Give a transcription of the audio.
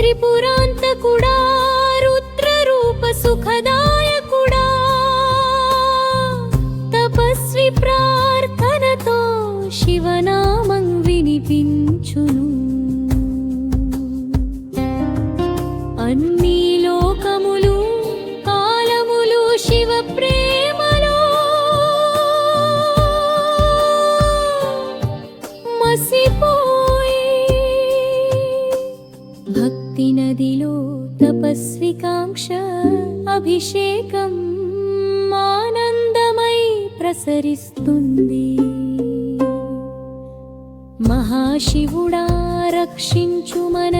త్రిపురాంతకుడా రుద్రరూప సుఖదాయకుడా. తపస్వి ప్రార్థనతో శివనామం వినిపించును. అన్ని లోకములు కాలములు శివ ప్రేమలో. మసిపోయి భక్తి నదిలో తపస్వికాంక్ష అభిషేకం ఆనందమై ప్రసరిస్తుంది. మహాశివుడా రక్షించు మన